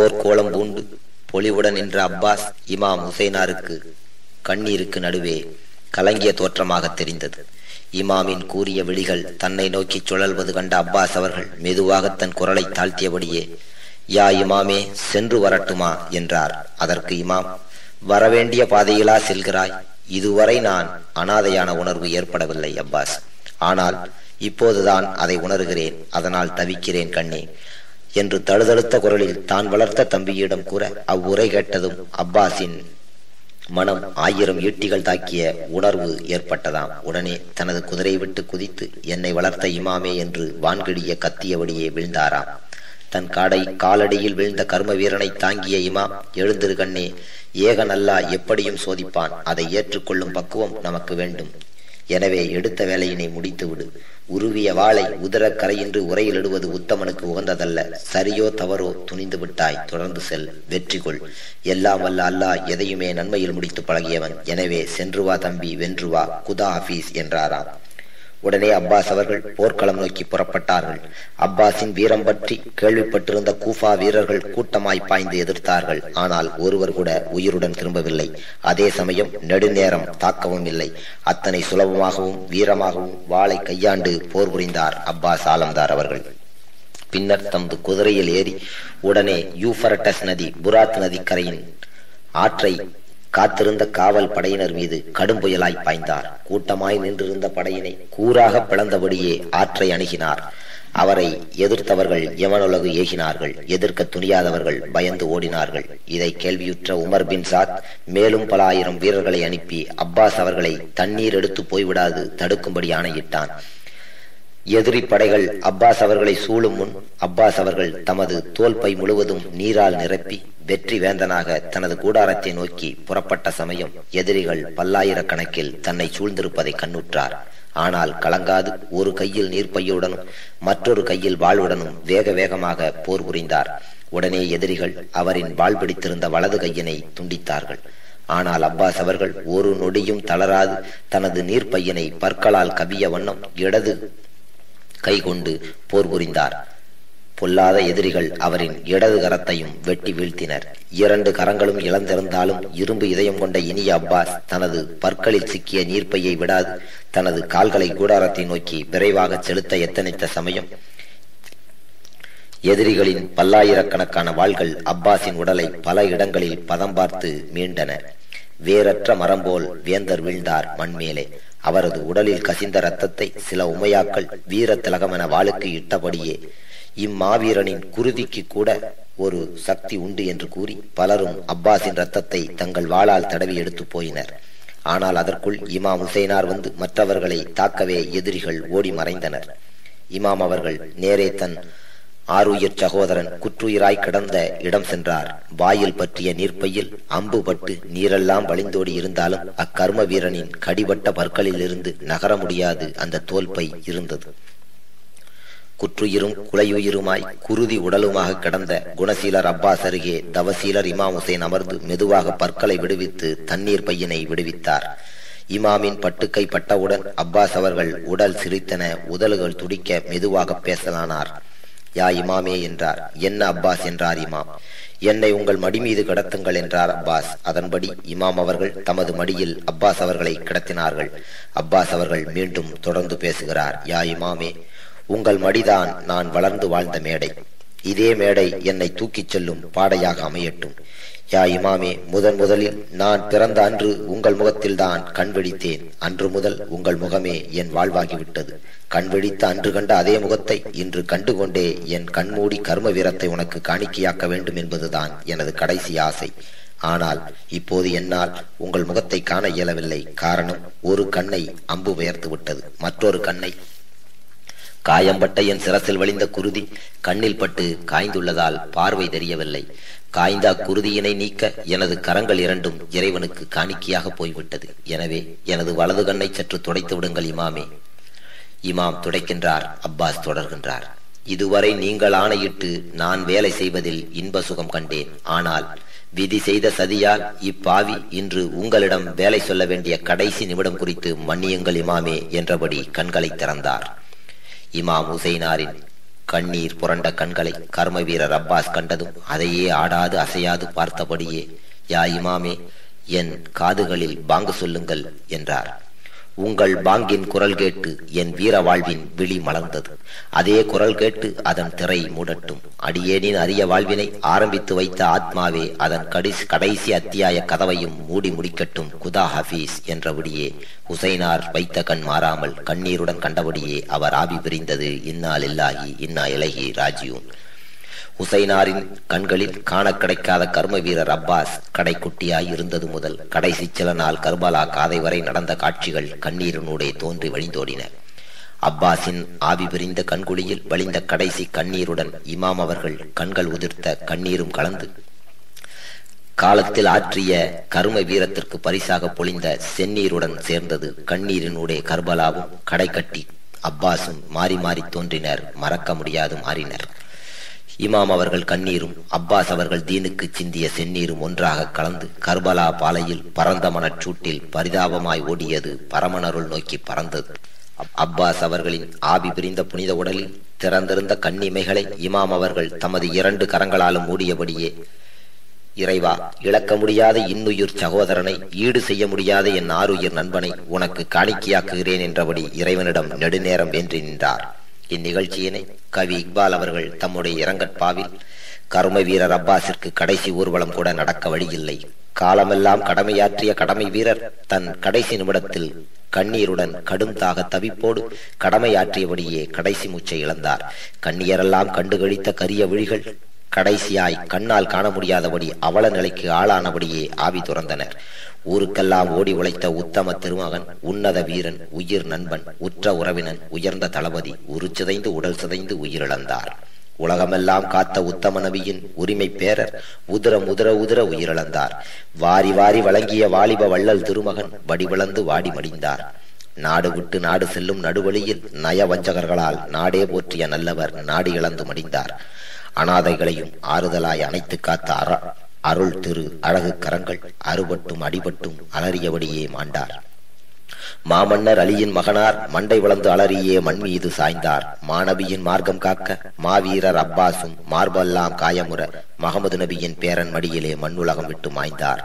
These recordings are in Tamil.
போர்க்கோளம் பூண்டு பொலிவுடன் நின்ற அப்பாஸ் இமாம் ஹுசைனாருக்கு கண்ணீருக்கு நடுவே கலங்கிய தோற்றமாக தெரிந்தது. இமாமின் கூறிய விழிகள் தன்னை நோக்கி சுழல்வது கண்ட அப்பாஸ் அவர்கள் மெதுவாக தன் குரலை தாழ்த்தியபடியே யா இமாமே சென்று வரட்டுமா? என்றார். அதற்கு இமாம் வரவேண்டிய பாதையிலா செல்கிறாய்? இதுவரை நான் அனாதையான உணர்வு ஏற்படவில்லை அப்பாஸ். ஆனால் இப்போதுதான் அதை உணர்கிறேன். அதனால் தவிக்கிறேன் கண்ணே. என்று தழுதழுத்த குரலில் தான் வளர்த்த தம்பியிடம் கூற அவ்வுரை கேட்டதும் அப்பாஸின் மனம் ஆயிரம் ஈட்டிகள் தாக்கிய உணர்வு ஏற்பட்டதாம். உடனே தனது குதிரை விட்டு குதித்து என்னை வளர்த்த இமாமே என்று வான்கிடிய கத்தியபடியே வீழ்ந்தாராம். தன் காடை காலடியில் வீழ்ந்த கர்ம வீரனை தாங்கிய இமாம் எழுந்திரு கண்ணே ஏகன் அல்லா எப்படியும் சோதிப்பான். அதை ஏற்றுக்கொள்ளும் பக்குவம் நமக்கு வேண்டும். எனவே எடுத்த வேலையினை முடித்துவிடு. உருவிய வாளை உதர கரையின்றி உரையிலிடுவது உத்தமனுக்கு உகந்ததல்ல. சரியோ தவறோ துணிந்து விட்டாய் தொடர்ந்து செல் வெற்றி கொள். எல்லாம் வல்ல அல்லாஹ் எதையுமே நன்மையில் முடித்து பழகியவன். எனவே சென்று வா தம்பி வென்று வா குதா ஹபீஸ் என்றாராம். உடனே அப்பாஸ் அவர்கள் போர்க்களம் நோக்கி புறப்பட்டார்கள். அப்பாஸின் வீரம் பற்றி கேள்விப்பட்டிருந்த கூஃபா வீரர்கள் கூட்டமாய் பாய்ந்து எதிர்த்தார்கள். ஆனால் ஒருவர் கூட உயிருடன் திரும்பவில்லை. அதே சமயம் நெடுநேரம் தாக்கவும் இல்லை. அத்தனை சுலபமாகவும் வீரமாகவும் வாளை கையாண்டு போர் புரிந்தார் அப்பாஸ் ஆலம்தார் அவர்கள். பின்னர் தமது குதிரையில் ஏறி உடனே யூபரட்டஸ் நதி புராத் நதிக்கரையின் ஆற்றை காத்திருந்த காவல் படையினர் மீது கடும் புயலாய் பாய்ந்தார். கூட்டமாய் நின்றிருந்த படையினை கூறாக பிளந்தபடியே ஆற்றை அணுகினார். அவரை எதிர்த்தவர்கள் யமனுலகு ஏகினார்கள் எதிர்க்க துணியாதவர்கள் பயந்து ஓடினார்கள். இதை கேள்வியுற்ற உமர் பின் சாத் மேலும் பல ஆயிரம் வீரர்களை அனுப்பி அப்பாஸ் அவர்களை தண்ணீர் எடுத்து போய்விடாது தடுக்கும்படி ஆணையிட்டான். எதிரி படைகள் அப்பாஸ் அவர்களை சூழும் முன் அப்பாஸ் அவர்கள் தமது தோல்பை முழுவதும் நீரால் நிரப்பி வெற்றி வேந்தனாக தனது கூடாரத்தை நோக்கி புறப்பட்ட சமயம் எதிரிகள் பல்லாயிரக்கணக்கில் தன்னை சூழ்ந்திருப்பதை கண்ணுற்றார். ஆனால் கலங்காது ஒரு கையில் நீர்ப்பையுடனும் மற்றொரு கையில் வாழ்வுடனும் வேக வேகமாக போர் புரிந்தார். உடனே எதிரிகள் அவரின் வாழ் பிடித்திருந்த வலது கையினை துண்டித்தார்கள். ஆனால் அப்பாஸ் அவர்கள் ஒரு நொடியும் தளராது தனது நீர்ப்பையனை பற்களால் கவிய வண்ணம் இடது கைகொண்டு போர் புரிந்தார். பொல்லாத எதிரிகள் அவரின் இடது கரத்தையும் வெட்டி வீழ்த்தினர். இரண்டு கரங்களும் இழந்திருந்தாலும் இரும்பு இதயம் கொண்ட இனிய அப்பாஸ் தனது பற்களில் சிக்கிய நீர்ப்பையை விடாது தனது கால்களை கூடாரத்தை நோக்கி விரைவாக செலுத்த எத்தனித்த சமயம்? எதிரிகளின் பல்லாயிரக்கணக்கான வாள்கள் அப்பாஸின் உடலை பல இடங்களில் பதம் பார்த்து மீண்டன. வேறற்ற மரம் போல் வேந்தர் வீழ்ந்தார் மண்மேலே. அவரது உடலில் கசிந்த ரத்தத்தை சில உமையாக்கள் வீர திலகமென வாளுக்கு இட்டபடியே இம்மாவீரனின் குருதிக்கு கூட ஒரு சக்தி உண்டு என்று கூறி பலரும் அப்பாஸின் ரத்தத்தை தங்கள் வாளால் தடவி எடுத்து போயினர். ஆனால் அதற்குள் இமாம் ஹுசைனார் வந்து மற்றவர்களை தாக்கவே எதிரிகள் ஓடி மறைந்தனர். இமாம் அவர்கள் நேரே தன் ஆறுயிர் சகோதரன் குற்றுயிராய் கிடந்த இடம் சென்றார். வாயில் பற்றிய நீர்ப்பையில் அம்பு பட்டு நீரெல்லாம் வழிந்தோடி இருந்தாலும் அக்கர்ம வீரனின் கடிபட்ட பற்களில் இருந்து நகர முடியாது அந்த தோல்பை இருந்தது. குற்றுயிரும் குலையுயிருமாய் குருதி உடலுமாக கிடந்த குணசீலர் அப்பாஸ் அருகே தவசீலர் இமாம் ஹுசேன் அமர்ந்து மெதுவாக பற்களை விடுவித்து தண்ணீர் பையனை விடுவித்தார். இமாமின் பட்டுக்கை பட்டவுடன் அப்பாஸ் அவர்கள் உடல் சிரித்தன உதல்கள் துடிக்க மெதுவாக பேசலானார். யா இமாமே என்றார். என்ன அப்பாஸ் என்றார் இமாம். என்னை உங்கள் மடி மீது கிடத்துங்கள் என்றார் அப்பாஸ். அதன்படி இமாம் அவர்கள் தமது மடியில் அப்பாஸ் அவர்களை கிடத்தினார்கள். அப்பாஸ் அவர்கள் மீண்டும் தொடர்ந்து பேசுகிறார். யா இமாமே உங்கள் மடிதான் நான் வளர்ந்து வாழ்ந்த மேடை. இதே மேடை என்னை தூக்கிச் செல்லும் பாடையாக அமையட்டும். யா இமாமே முதன் முதலில் நான் பிறந்த அன்று உங்கள் முகத்தில் தான் கண்வெடித்தேன் அன்று முதல் உங்கள் முகமே என் வாழ்வாகிவிட்டது. கண்வெடித்த அன்று கண்ட அதே முகத்தை இன்று கண்டுகொண்டே என் கண்மூடி கர்ம வீரத்தை உனக்கு காணிக்கையாக்க வேண்டும் என்பதுதான் எனது கடைசி ஆசை. ஆனால் இப்போது என்னால் உங்கள் முகத்தை காண இயலவில்லை. காரணம் ஒரு கண்ணை அம்பு பெயர்த்து விட்டது மற்றொரு கண்ணை காயம்பட்ட என் சிரசில் வழிந்த குருதி கண்ணில் பட்டு காய்ந்துள்ளதால் பார்வை தெரியவில்லை. காய்ந்த அக்குருதியினை நீக்க எனது கரங்கள் இரண்டும் இறைவனுக்கு காணிக்கையாக போய்விட்டது. எனவே எனது வலது கண்ணை சற்று துடைத்து விடுங்கள் இமாமே. இமாம் துடைக்கின்றார் அப்பாஸ் தொடர்கின்றார். இதுவரை நீங்கள் ஆணையிட்டு நான் வேலை செய்வதில் இன்ப சுகம் கண்டேன். ஆனால் விதி செய்த சதியால் இப்பாவி இன்று உங்களிடம் வேலை சொல்ல வேண்டிய கடைசி நிமிடம் குறித்து மன்னியுங்கள் இமாமே என்றபடி கண்களை திறந்தார். இமாம் உசைனாரின் கண்ணீர் புரண்ட கண்களை கர்ம வீரர் அப்பாஸ் கண்டதும் அதையே ஆடாது அசையாது பார்த்தபடியே யா இமாமே என் காதுகளில் பாங்கு சொல்லுங்கள் என்றார். உங்கள் பாங்கின் குரல் கேட்டு என் வீர வாழ்வின் விழி மலர்ந்தது. அதே குரல் கேட்டு அதன் திரை மூடட்டும். அடியேனின் அரிய வாழ்வினை ஆரம்பித்து வைத்த ஆத்மாவே அதன் கடைசி கடைசி அத்தியாய கதவையும் மூடி முடிக்கட்டும். குதா ஹபீஸ் என்றபடியே ஹுசைனார் வைத்த கண் மாறாமல் கண்ணீருடன் கண்டபடியே அவர் ஆவி பிரிந்தது இன்னால் இல்லாகி இன்னா இலகி ராஜியூன். ஹுசைனாரின் கண்களில் காண கிடைக்காத கர்ம வீரர் அப்பாஸ் கடைக்குட்டியாய் இருந்தது முதல். கடைசி சில நாள் கர்பலா காதை வரை நடந்த காட்சிகள் கண்ணீரினூடே தோன்றி வழிந்தோடின. அப்பாஸின் ஆவி பிரிந்த கண்குழியில் வழிந்த கடைசி கண்ணீருடன் இமாம் அவர்கள் கண்கள் உதிர்த்த கண்ணீரும் கலந்து காலத்தில் ஆற்றிய கரும வீரத்திற்கு பரிசாக பொழிந்த செந்நீருடன் சேர்ந்தது. கண்ணீரினூடே கர்பலாவும் கடைக்கட்டி அப்பாஸும் மாறி மாறி தோன்றினர். மறக்க முடியாது மாறினர். இமாம் அவர்கள் கண்ணீரும் அப்பாஸ் அவர்கள் தீனுக்கு சிந்திய செந்நீரும் ஒன்றாக கலந்து கர்பலா பாலையில் பரந்த மனச்சூட்டில் பரிதாபமாய் ஓடியது பரமணருள் நோக்கி பறந்தது. அப்பாஸ் அவர்களின் ஆவி பிரிந்த புனித உடலில் திறந்திருந்த கண்ணிமைகளை இமாம் அவர்கள் தமது இரண்டு கரங்களாலும் மூடியபடியே இறைவா இழக்க முடியாத இன்னுயிர் சகோதரனை ஈடு செய்ய முடியாத என் ஆறுயிர் நண்பனை உனக்கு காணிக்கையாக்குகிறேன் என்றபடி இறைவனிடம் நெடுநேரம் வென்றி நின்றார். இந்நிகழ்ச்சியினை கவி இக்பால் அவர்கள் தம்முடைய இரங்கற்பாவில் கரும வீரர் அப்பாஸிற்கு கடைசி ஊர்வலம் கூட நடக்க வழியில்லை. காலமெல்லாம் கடமையாற்றிய கடமை வீரர் தன் கடைசி நிமிடத்தில் கண்ணீருடன் கடும் தாக தவிப்போடு கடமையாற்றியபடியே கடைசி மூச்சை இழந்தார். கண்ணியரெல்லாம் கண்டுகழித்த கரிய விழிகள் கடைசியாய் கண்ணால் காண முடியாதபடி அவல நிலைக்கு ஆளானபடியே ஆவி துறந்தனர். ஊருக்கெல்லாம் ஓடி உழைத்த உத்தம திருமகன் உன்னத வீரன் உயிர் நண்பன் உற்ற உறவினன் உயர்ந்த தளபதி உரு சிதைந்து உடல் சிதைந்து உயிரிழந்தார். உலகமெல்லாம் காத்த உத்தம நபியின் உரிமை பேரர் உதிர முதிர உதிர உயிரிழந்தார். வாரி வாரி வழங்கிய வாலிப வள்ளல் திருமகன் வடிவிழந்து வாடி மடிந்தார். நாடு விட்டு நாடு செல்லும் நடுவழியில் நய வஞ்சகர்களால் நாடே போற்றிய நல்லவர் நாடு இழந்து மடிந்தார். அனாதைகளையும் ஆறுதலாய் அணைத்து காத்த அற அருள் திரு அழகு கரங்கள் அறுபட்டும் அடிபட்டும் அலறியபடியே மாண்டார். மாமன்னர் அலியின் மகனார் மண்டை வளர்ந்து அலறியே மண் மீது சாய்ந்தார். மாணவியின் மார்க்கம் காக்க மாவீரர் அப்பாசும் மார்பெல்லாம் காயமுற மகமது நபியின் பேரன் மடியிலே மண்ணுலகம் விட்டு மாய்ந்தார்.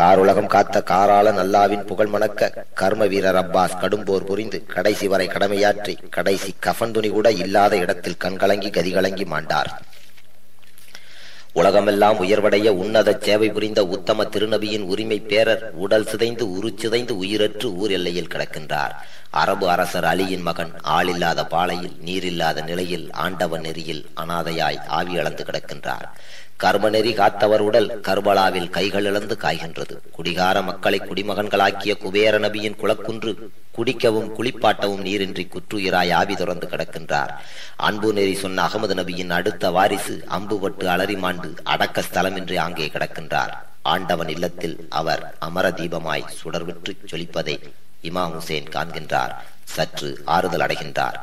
காருலகம் காத்த காராள நல்லாவின் புகழ் மணக்க கர்ம வீரர் அப்பாஸ் கடும்போர் புரிந்து கடைசி வரை கடமையாற்றி கடைசி கஃன் துணி கூட இல்லாத இடத்தில் கண்கலங்கி கதிகலங்கி மாண்டார். உலகமெல்லாம் உயர்வடைய உன்னத சேவை புரிந்த உத்தம திருநபியின் உரிமை பேரர் உடல் சிதைந்து உரு சிதைந்து உயிரற்று ஊர் எல்லையில் கிடக்கின்றார். அரபு அரசர் அலியின் மகன் ஆளில்லாத பாலையில் நீரில்லாத நிலையில் ஆண்டவன் நெறியில் அனாதையாய் ஆவி அளந்து கிடக்கின்றார். கர்மநெறி காத்தவர் உடல் கர்பலாவில் கைகள் இழந்து காய்கின்றது. குடிகார மக்களை குடிமகன்களாக்கிய குபேர நபியின் குளக்குன்று குடிக்கவும் குளிப்பாட்டவும் நீரின்றி குற்றுயிராய் ஆவி துறந்து கிடக்கின்றார். அன்பு நெறி சொன்ன அகமது நபியின் அடுத்த வாரிசு அம்புபட்டு அலறிமாண்டு அடக்க ஸ்தலமின்றி அங்கே கிடக்கின்றார். ஆண்டவன் இல்லத்தில் அவர் அமர தீபமாய் சுடர்விற்று ஜொலிப்பதை இமாம் ஹுசேன் காண்கின்றார். சற்று ஆறுதல் அடைகின்றார்.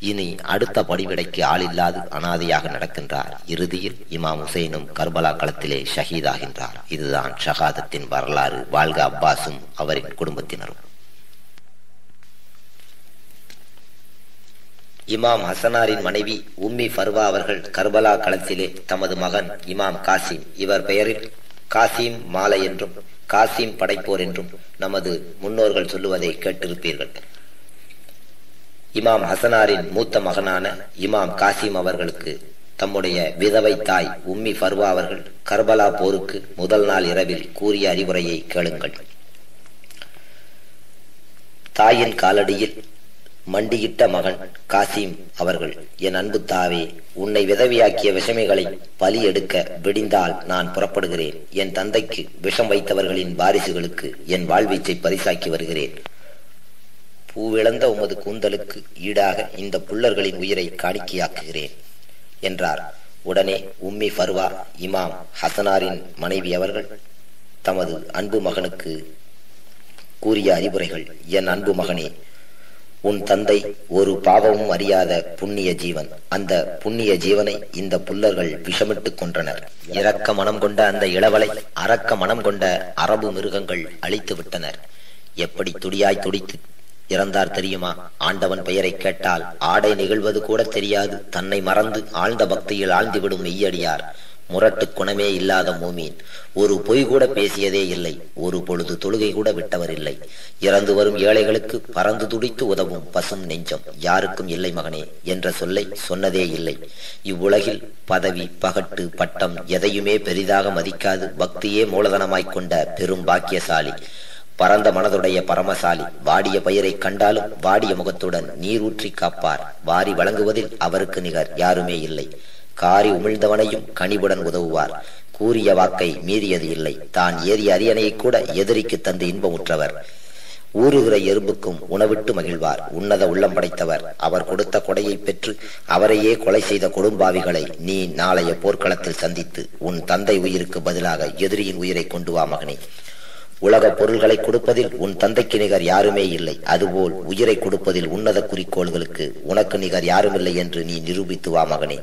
இனி அடுத்த படிவிடைக்கு ஆளில்லாது அனாதையாக நடக்கின்றார். இறுதியில் இமாம் ஹுசைனும் கர்பலா களத்திலே ஷஹீதாகின்றார். இதுதான் ஷஹாதத்தின் வரலாறு. வாழ்க அப்பாஸும் அவரின் குடும்பத்தினரும். இமாம் ஹசனாரின் மனைவி உம்மி ஃபர்வா அவர்கள் கர்பலா களத்திலே தமது மகன் இமாம் காசிம். இவர் பெயரில் காசிம் மாலை என்றும் காசிம் படைப்போர் என்றும் நமது முன்னோர்கள் சொல்லுவதை கேட்டிருப்பீர்கள். இமாம் ஹசனாரின் மூத்த மகனான இமாம் காசிம் அவர்களுக்கு தம்முடைய விதவை தாய் உம்மி ஃபர்வா அவர்கள் கர்பலா போருக்கு முதல் நாள் இரவில் கூறிய அறிவுரையை கேளுங்கள். தாயின் காலடியில் மண்டியிட்ட மகன் காசிம் அவர்கள் என் அன்பு தாவே உன்னை விதவியாக்கிய விஷமைகளை பலி எடுக்க விடிந்தால் நான் புறப்படுகிறேன். என் தந்தைக்கு விஷம் வைத்தவர்களின் வாரிசுகளுக்கு என் வாழ்வீச்சை பரிசாக்கி வருகிறேன். பூவிழந்த உமது கூந்தலுக்கு ஈடாக இந்த புல்லர்களின் உயிரை காணிக்கையாக்குகிறேன் என்றார். உடனே உம்மி ஃபர்வா இமாம் ஹசனாரின் மனைவி அவர்கள் தமது அன்பு மகனுக்கு கூறிய அறிவுரைகள் என் அன்பு மகனே உன் தந்தை ஒரு பாவமும் அறியாத புண்ணிய ஜீவன். அந்த புண்ணிய ஜீவனை இந்த புல்லர்கள் விஷமிட்டு கொன்றனர். இரக்க மனம் கொண்ட அந்த இளவலை அரக்க மனம் கொண்ட அரபு மிருகங்கள் அழித்து விட்டனர் எப்படி துடியாய் துடித்து இறந்தார் தெரியுமா? ஆண்டவன் பெயரை கேட்டால் ஆடை நிகழ்வது கூட தெரியாது. தன்னை மறந்து ஆழ்ந்த பக்தியில் ஆழ்ந்துவிடும் மெய்யடியார். முரட்டு குணமே இல்லாத மூமீன். ஒரு பொய் கூட பேசியதே இல்லை. ஒரு பொழுது தொழுகை கூட விட்டவர் இல்லை இறந்து வரும் ஏழைகளுக்கு பறந்து துடித்து உதவும் பசும் நெஞ்சம். யாருக்கும் இல்லை மகனே என்ற சொல்லை சொன்னதே இல்லை. இவ்வுலகில் பதவி பகட்டு பட்டம் எதையுமே பெரிதாக மதிக்காது. பக்தியே மூலதனமாய்க் கொண்ட பெரும் பாக்கியசாலி. பரந்த மனதுடைய பரமசாலி வாடிய பயிரை கண்டாலும் வாடிய முகத்துடன் நீரூற்றி காப்பார். வாரி வழங்குவதில் அவருக்கு நிகர் யாருமே இல்லை. காரி உமிழ்ந்தவனையும் கனிவுடன் உதவுவார். கூறிய வாக்கை மீறியது இல்லை. தான் ஏறிய அரியணையை கூட எதிரிக்கு தந்து இன்பமுற்றவர். ஊறுகிற எறும்புக்கும் உணவிட்டு மகிழ்வார். உன்னத உள்ளம் படைத்தவர். அவர் கொடுத்த கொடையை பெற்று அவரையே கொலை செய்த கொடும்பாவிகளை நீ நாளைய போர்க்களத்தில் சந்தித்து உன் தந்தை உயிருக்கு பதிலாக எதிரியின் உயிரை கொண்டு வா மகனே. உலக பொருள்களை கொடுப்பதில் உன் தந்தைக்கு நிகர் யாருமே இல்லை. அதுபோல் உயிரை கொடுப்பதில் உன்னத குறிக்கோள்களுக்கு உனக்கு நிகர் யாருமில்லை என்று நீ நிரூபித்து வா மகனே.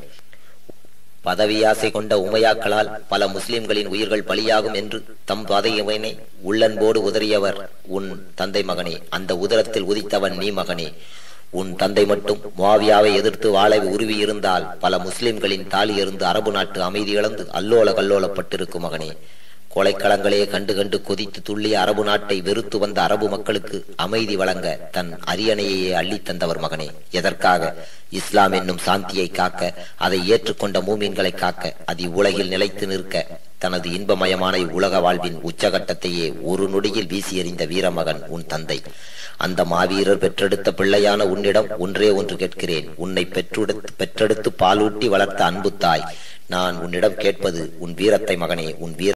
பதவியாசை கொண்ட உமையாக்களால் பல முஸ்லிம்களின் உயிர்கள் பலியாகும் என்று தம் பதையவனை உள்ளன்போடு உதறியவர் உன் தந்தை மகனே. அந்த உதரத்தில் உதித்தவன் நீ மகனே. உன் தந்தை மட்டும் மாவியாவை எதிர்த்து வாழை உருவி இருந்தால் பல முஸ்லிம்களின் தாலி இருந்து அரபு நாட்டு அமைதி இழந்து அல்லோல கல்லோலப்பட்டிருக்கும் மகனே. கொலைக்களங்களே கண்டு கண்டு கொதித்து துள்ளிய அரபு நாட்டை வெறுத்து வந்த அரபு மக்களுக்கு அமைதி வழங்க தன் அரியணையே அள்ளி தந்தவர் மகனே. எதற்காக? இஸ்லாம் என்னும் சாந்தியை காக்க அதை ஏற்றுக்கொண்ட மூமீன்களை காக்க அது உலகில் நிலைத்து நிற்க தனது இன்பமயமான இவ்வுலக வாழ்வின் உச்சகட்டத்தையே ஒரு நொடியில் வீசி எறிந்த வீரமகன் உன் தந்தை. அந்த மாவீரர் பெற்றெடுத்த பிள்ளையான உன்னிடம் ஒன்றே ஒன்று கேட்கிறேன். உன்னை பெற்றெடுத்து பெற்றெடுத்து பாலூட்டி வளர்த்த அன்பு தாய் நான் உன்னிடம் கேட்பது உன் வீரத்தை மகனே உன் வீர